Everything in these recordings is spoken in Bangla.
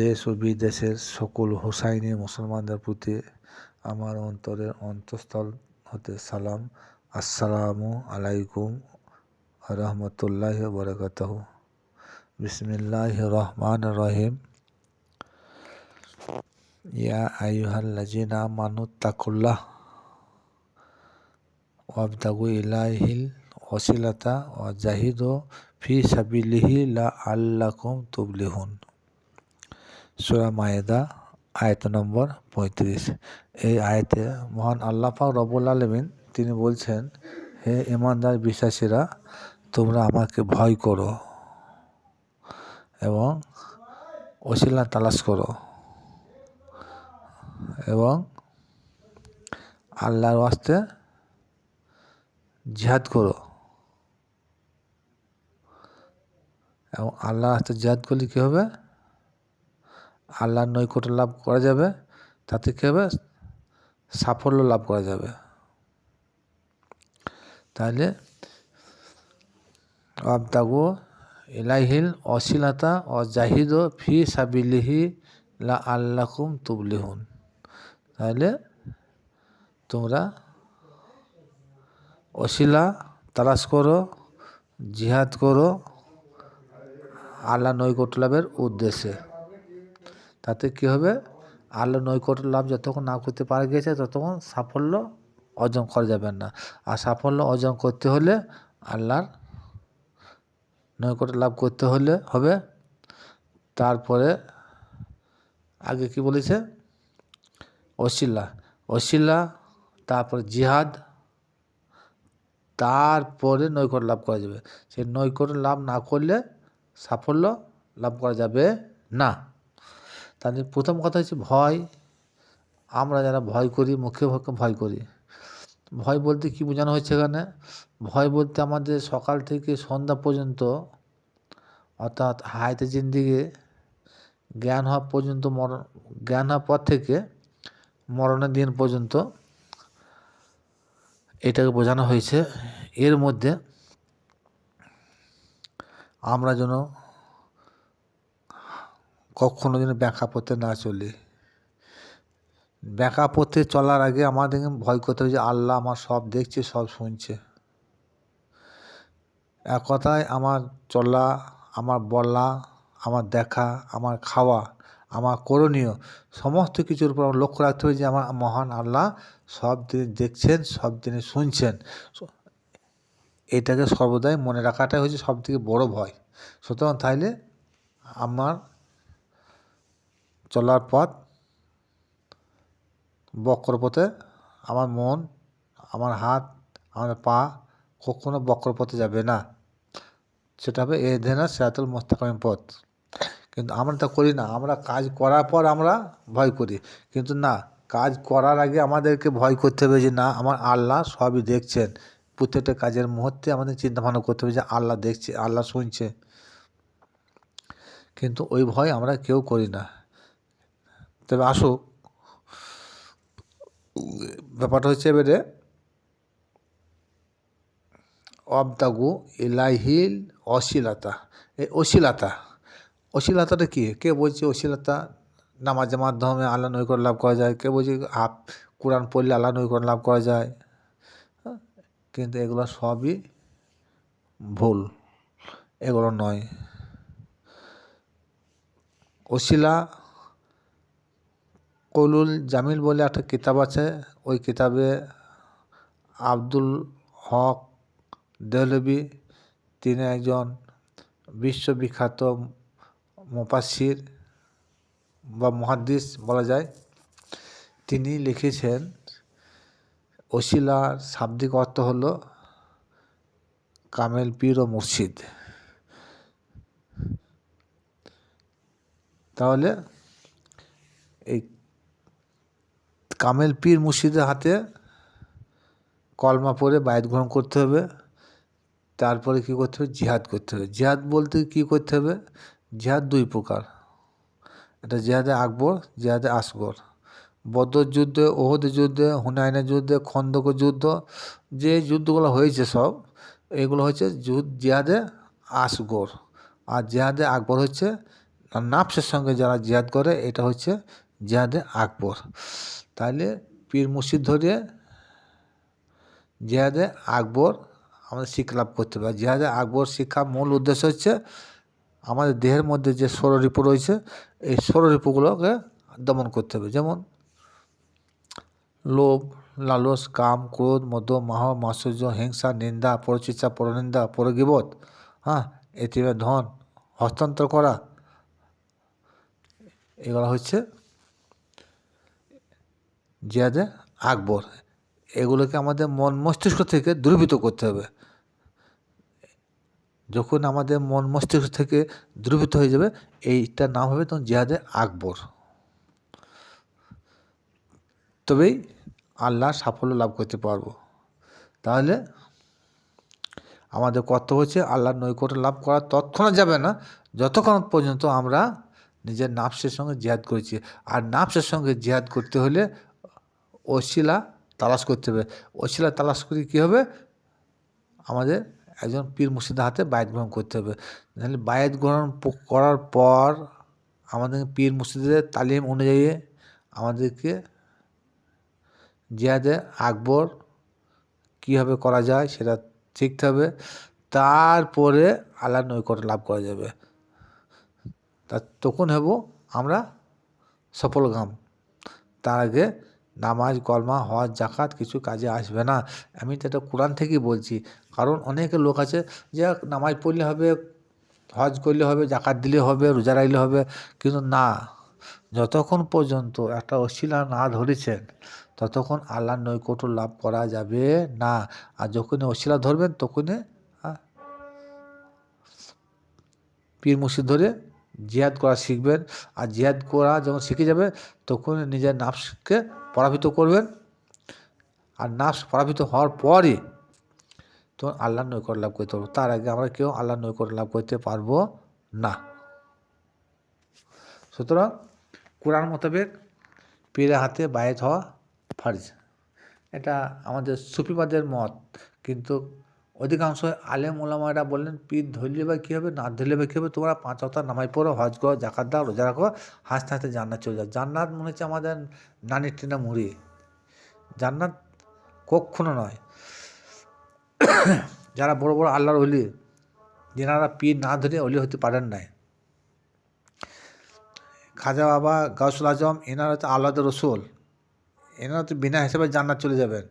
দেশ ও বিদেশের সকল হোসাইনি মুসলমানদের প্রতি আমার অন্তরের অন্তঃস্থল হতে সালাম। আসসালামু আলাইকুম রহমতুল্লাহ বরকতহ। বিসমিল্লাহ রহমান রহিম। ইয়া আইয়ুহাল্লাযিনা আমানু তাকুল্লাহ ওয়াবতাগু ইলাইহিল ওয়াসিলাতা ওয়া জাহিদু ফি সাবিলিহি লাআল্লাকুম তুফলিহুন সূরা মায়েদা, আয়াত নম্বর পঁয়ত্রিশ। এই আয়তে মহান আল্লাহ রবুল আলামিন তিনি বলছেন, হে ইমানদার বিশ্বাসীরা, তোমরা আমাকে ভয় করো এবং ওসিলা তালাশ করো এবং আল্লাহর ওয়াস্তে জিহাদ করো। এবং আল্লাহর হাতে জিহাদ করলে কী হবে? আল্লাহর নৈকট্য লাভ করা যাবে, তাতে কী হবে? সাফল্য লাভ করা যাবে। তাহলে আবদাগু ইলাইহিল অশিলাতা ও জাহিদ ফি সাবিলিহি লা আল্লাকুম তুবলিহুন। তাহলে তোমরা অশিলা তালাশ করো, জিহাদ করো আল্লাহ নৈকট্য লাভের উদ্দেশ্যে। তাতে কী হবে? আল্লাহ নৈকট্য লাভ যতক্ষণ না করতে পারা গিয়েছে ততক্ষণ সাফল্য অর্জন করা যাবে না। আর সাফল্য অর্জন করতে হলে আল্লাহর নৈকট্য লাভ করতে হলে হবে। তারপরে আগে কি বলেছে? অশিলা। অশিলা, তারপর জিহাদ, তারপরে নৈকট্য লাভ করা যাবে। সেই নৈকট্য লাভ না করলে সাফল্য লাভ করা যাবে না। তাহলে প্রথম কথা হচ্ছে ভয়। আমরা যারা ভয় করি, মুখে মুখে ভয় করি। ভয় বলতে কি বোঝানো হচ্ছে এখানে? ভয় বলতে আমাদের সকাল থেকে সন্ধ্যা পর্যন্ত, অর্থাৎ হায়াতে জিন্দিগি, জ্ঞান হওয়া পর্যন্ত মরণ জ্ঞান হওয়ার পর থেকে মরণের দিন পর্যন্ত এটাকে বোঝানো হয়েছে। এর মধ্যে আমরা যেন কখনো যেন ব্যাঁকা পথে না চলি। ব্যাঁকা পথে চলার আগে আমাদের ভয় করতে হবে যে, আল্লাহ আমার সব দেখছে, সব শুনছে। এক কথায় আমার চলা, আমার বলা, আমার দেখা, আমার খাওয়া, আমার করণীয়, সমস্ত কিছুর উপর আমার লক্ষ্য রাখতে হবে যে, আমার মহান আল্লাহ সব দিন দেখছেন, সব দিনে শুনছেন। এটাকে সর্বদাই মনে রাখাটাই হচ্ছে সব থেকে বড়ো ভয়। সুতরাং তাইলে আমার চলার পথ বক্রপথে আমার মন, আমার হাত, আমার পা কখনো বক্রপথে যাবে না। সেটা হবে এ ধেনা সেরাতুল মোস্তাকামের পথ। কিন্তু আমরা তা করি না। আমরা কাজ করার পর আমরা ভয় করি। কিন্তু না, কাজ করার আগে আমাদেরকে ভয় করতে হবে যে, না, আমার আল্লাহ সবই দেখছেন। প্রত্যেকটা কাজের মুহূর্তে আমাদের চিন্তা ভাবনা করতে হবে যে, আল্লাহ দেখছে, আল্লাহ শুনছে। কিন্তু ওই ভয় আমরা কেউ করি না। তবে আসুক ব্যাপারটা হচ্ছে এবারে অবদাগু ইলাহিল অশ্লীলতা এই অশ্লীলতা অশ্লীলতাটা কী? কে বলছে অশ্লীলতা নামাজের মাধ্যমে আল্লাহ নৈকট লাভ করা যায়। কে বলছে আপ কোরআন পড়লে আল্লাহ নৈকট লাভ করা যায়? কিন্তু এগুলো সবই ভুল। এগুলো নয়। অশিলা কৌলুল জামিল বলে একটা কিতাব আছে, ওই কিতাবে আব্দুল হক দেহলবি তিনি একজন বিশ্ববিখ্যাত মুপাসির বা মহাদ্দিস বলা যায়। তিনি লিখেছেন, ওসিলার শাব্দিক অর্থ হলো কামেল পীর ও মুর্শিদ। তাহলে এই কামেল পীর মুর্শিদের হাতে কলমা পরে বায়ত গ্রহণ করতে হবে। তারপরে কী করতে হবে? জিহাদ করতে হবে। জিহাদ বলতে কী করতে হবে? জিহাদ দুই প্রকার। এটা জিহাদে আকবর, জিহাদে আসগর। বদর যুদ্ধে, ওহদ যুদ্ধে হুনায়নের যুদ্ধে, খন্দক যুদ্ধ, যে যুদ্ধগুলো হয়েছে সব, এগুলো হচ্ছে জিহাদে আসগর। আর জিহাদে আকবর হচ্ছে, নাফসের সঙ্গে যারা জিহাদ করে, এটা হচ্ছে জিহাদে আকবর। তাহলে পীর মুর্শিদ ধরে জিহাদে আকবর আমাদের শিক্ষা লাভ করতে আর জিহাদে আকবর শিক্ষার মূল উদ্দেশ্য হচ্ছে আমাদের দেহের মধ্যে যে ষোলরিপু রয়েছে, এই ষোলরিপুগুলোকে দমন করতে হবে। যেমন লোভ, লালস, কাম, ক্রোধ, মদ, মাহ মাৎসর্য হিংসা, নিন্দা পরচিৎসা পরনিন্দা, পরগিবত হ্যাঁ এটিমে ধন, হস্তান্তর করা, এগুলো হচ্ছে জিয়াদে আকবর। এগুলোকে আমাদের মন মস্তিষ্ক থেকে দূরীভূত করতে হবে। যখন আমাদের মন মস্তিষ্ক থেকে দূরীভূত হয়ে যাবে, এইটার নাম হবে তখন জিহাদে আকবর। তবেই আল্লাহ সাফল্য লাভ করতে পারব। তাহলে আমাদের কর্তব্য হচ্ছে আল্লাহর নৈকট্য লাভ করা। তৎক্ষণাৎ যাবে না, যতক্ষণ পর্যন্ত আমরা নিজের নাফসের সঙ্গে জিহাদ করেছি। আর নাফসের সঙ্গে জিহাদ করতে হলে ওসিলা তালাশ করতে হবে। ওসিলা তালাশ করে কী হবে? আমাদের একজন পীর মুর্শিদের হাতে বায়াত গ্রহণ করতে হবে। তাহলে বায়াত গ্রহণ করার পর আমাদের পীর মুর্শিদের তালিম অনুযায়ী আমাদেরকে জিহাদে আকবর কীভাবে করা যায় সেটা শিখতে হবে। তারপরে আল্লাহর নৈকট লাভ করা যাবে। তা তখন হব আমরা সফলগাম। তার আগে নামাজ কলমা হজ জাকাত কিছু কাজে আসবে না। আমি তো এটা কোরআন থেকেই বলছি। কারণ অনেকে লোক আছে, যে নামাজ পড়লে হবে, হজ করলে হবে জাকাত দিলে হবে, রোজা রাখলে হবে। কিন্তু না, যতক্ষণ পর্যন্ত একটা অশিলা না ধরেছেন, ততক্ষণ আল্লাহর নৈকট্য লাভ করা যাবে না। আর যখনই অশিলা ধরবেন, তখনই পীর মুর্শিদ ধরে জিহাদ করা শিখবেন। আর জিহাদ করা যখন শিখে যাবে, তখন নিজের নাফসকে পরাভূত করবেন। আর নাফস পরাভূত হওয়ার পরই তখন আল্লাহর নৈকট্য লাভ করতে পারব। তার আগে আমরা কেউ আল্লাহর নৈকট্য লাভ করতে পারব না। সুতরাং কোরআন মোতাবেক পীরের হাতে বায়েত হওয়া ফার্জ। এটা আমাদের সুফিবাদের মত, কিন্তু অধিকাংশ আলেম ওলামারা বললেন, পীর ধরলে বা কী হবে? না ধরলে বা কী হবে? তোমরা পাঁচ অক্টার নামাজ পড়ো, হজ করো জাকাত দাও, রোজা রাখো, হাসতে হাসতে জান্নাত চলে যাও। জান্নাত মনে হচ্ছে আমাদের নানির টিনা মুড়ি। জান্নাত কক্ষণও নয়। যারা বড় বড় আল্লাহর অলি যেনারা পীর না ধরে অলি হতে পারেন নাই। খাজা বাবা গাউসুল আজম, এনারা হচ্ছে আল্লাহ রসুল। এনারা তো বিনা হিসেবে জান্নাত চলে যাবেন।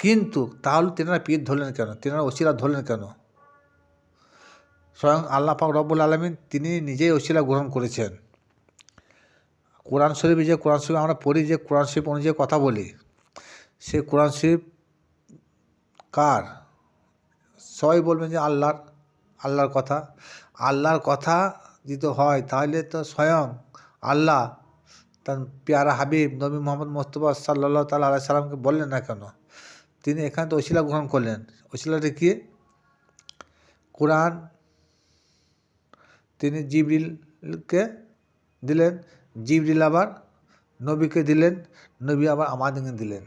কিন্তু তাহলে তেনারা পীর ধরলেন কেন? তেনারা ওসিলা ধরলেন কেন? স্বয়ং আল্লাহ পাক রব্বুল আলমিন তিনি নিজেই ওসিলা গ্রহণ করেছেন। কোরআন শরীফে যে কোরআন শরীফ আমরা পড়ি, যে কোরআন শরীফ অনুযায়ী কথা বলি, সে কোরআন শরীফ কার? সবাই বলবেন যে আল্লাহর আল্লাহর কথা। আল্লাহর কথা যদি হয় তাহলে তো স্বয়ং আল্লাহ তার পেয়ারা হাবিব নবী মোহাম্মদ মোস্তফা সাল্লাহ তাল সাল্লামকে বললেন না কেন? তিনি এখানে তো ওসিলা গ্রহণ করলেন। ওসিলাটা কি? কোরআন তিনি জিবরিলকে দিলেন, জিবরিল আবার নবীকে দিলেন, নবী আবার আমাদেরকে দিলেন।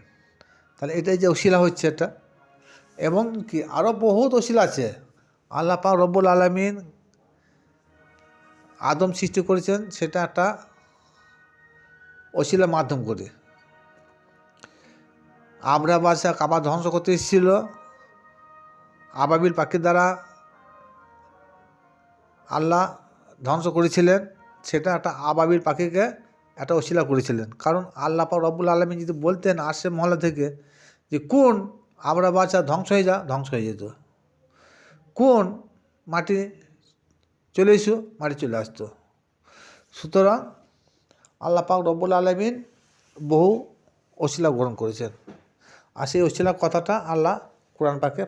তাহলে এটাই যে ওসিলা হচ্ছে এটা। এবং কি আরও বহুত ওসিলা আছে। আল্লাহ পাক রব্বুল আলমিন আদম সৃষ্টি করেছেন, সেটা একটা ওসিলা মাধ্যম করে। আবরা বাদশাহ কাবা ধ্বংস করতে এসেছিল। আবাবিল পাখির দ্বারা আল্লাহ ধ্বংস করেছিলেন। সেটা একটা আবাবিল পাখিকে একটা অশিলা করেছিলেন। কারণ আল্লাহ পাক রব্বুল আলমী যদি বলতেন আসে মহলা থেকে যে, কোন আবরা বাচ্চা ধ্বংস হয়ে যা, ধ্বংস হয়ে যেত। কোন মাটি চলে এসো, মাটি চলে আসতো। সুতরাং আল্লাহ পাক রব্বুল আলমিন বহু অশিলা গ্রহণ করেছেন। আর সেই কথাটা আল্লাহ কোরআন পাকে